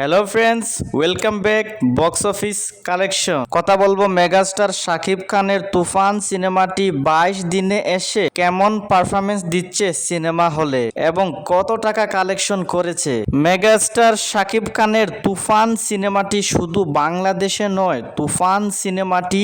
Hello friends welcome back box office collection কথা বলব megastar Shakib খানের তুফান সিনেমাটি বাইশ দিনে এসে কেমন পারফরমেন্স দিচ্ছে সিনেমা হলে এবং কত টাকা কালেকশন করেছে? মেগাস্টার শাকিব খানের তুফান সিনেমাটি শুধু বাংলাদেশে নয়, তুফান সিনেমাটি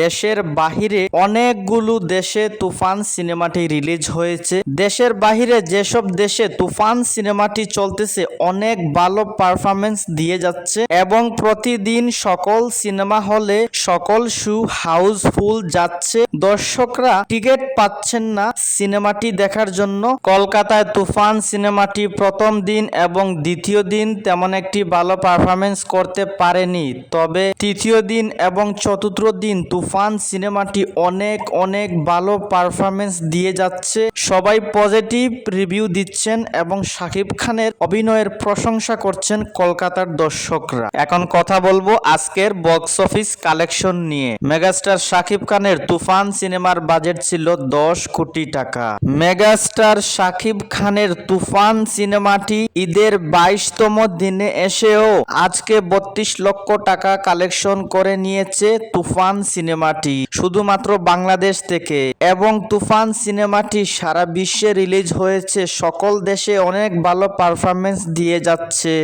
দেশের বাহিরে অনেকগুলো দেশে তুফান সিনেমাটি রিলিজ হয়েছে। দেশের বাহিরে যেসব দেশে তুফান সিনেমাটি চলতেছে, অনেক ভালো পারফরমেন্স দিয়ে যাচ্ছে এবং প্রতিদিন সকল সিনেমা হলে সকল শু হাউসফুল যাচ্ছে। দর্শকরা টিকিট পাচ্ছেন না সিনেমাটি দেখার জন্য। কলকাতায় তুফান সিনেমাটি প্রথম দিন এবং দ্বিতীয় দিন তেমন একটি ভালো পারফরমেন্স করতে পারেনি। তবে তৃতীয় দিন এবং চতুর্থ দিন তুফান সিনেমাটি অনেক অনেক ভালো পারফরমেন্স দিয়ে যাচ্ছে। সবাই পজিটিভ রিভিউ দিচ্ছেন এবং শাকিব খানের অভিনয়ের প্রশংসা করছেন কলকাতার দর্শকরা। এখন কথা বলব আজকের বক্স অফিস কালেকশন নিয়ে। মেগাস্টার শাকিব খানের তুফান সিনেমার বাজেট ছিল দশ কোটি টাকা। মেগাস্টার শাকিব খানের তুফান সিনেমাটি ঈদের বাইশতম দিনে এসেও আজকে বত্রিশ লক্ষ টাকা কালেকশন করে নিয়েছে তুফান সিনেমাটি। শুধুমাত্র বাংলাদেশ থেকে। এবং তুফান সিনেমাটি সারা বিশ্বে রিলিজ হয়েছে। সকল দেশে অনেক ভালো পারফরমেন্স দিয়ে যাচ্ছে।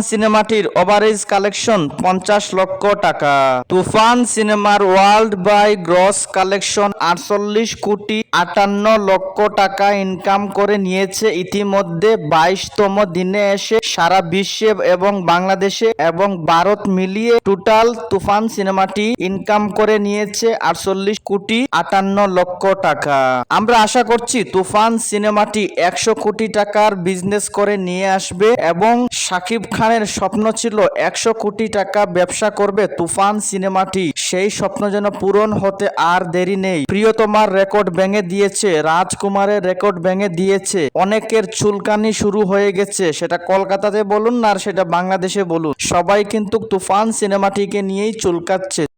তুফান সিনেমাটির ওভারেজ কালেকশন পঞ্চাশ লক্ষ টাকা। তুফান সিনেমার ওয়ার্ল্ড বাই গ্রস কালেকশন আটচল্লিশ কোটি আটান্ন লক্ষ টাকা ইনকাম করে নিয়েছে। ইতিমধ্যে বাইশতম দিনে এসে সারা বিশ্বে এবং বাংলাদেশে এবং ভারত মিলিয়ে টোটাল তুফান সিনেমাটি ইনকাম করে নিয়েছে আটচল্লিশ কোটি আটান্ন লক্ষ টাকা। আমরা আশা করছি তুফান সিনেমাটি একশো কোটি টাকার বিজনেস করে নিয়ে আসবে এবং শাকিব খানের স্বপ্ন ছিল একশো কোটি টাকা ব্যবসা করবে তুফান সিনেমাটি। সেই স্বপ্ন যেন পূরণ হতে আর দেরি নেই। প্রিয়তমার রেকর্ড ভেঙে দিয়েছে, রাজকুমারের রেকর্ড ভেঙে দিয়েছে। অনেকের চুলকানি শুরু হয়ে গেছে, সেটা কলকাতাতে বলুন না আর সেটা বাংলাদেশে বলুন। সবাই কিন্তু তুফান সিনেমাটিকে নিয়েই চুলকাচ্ছে।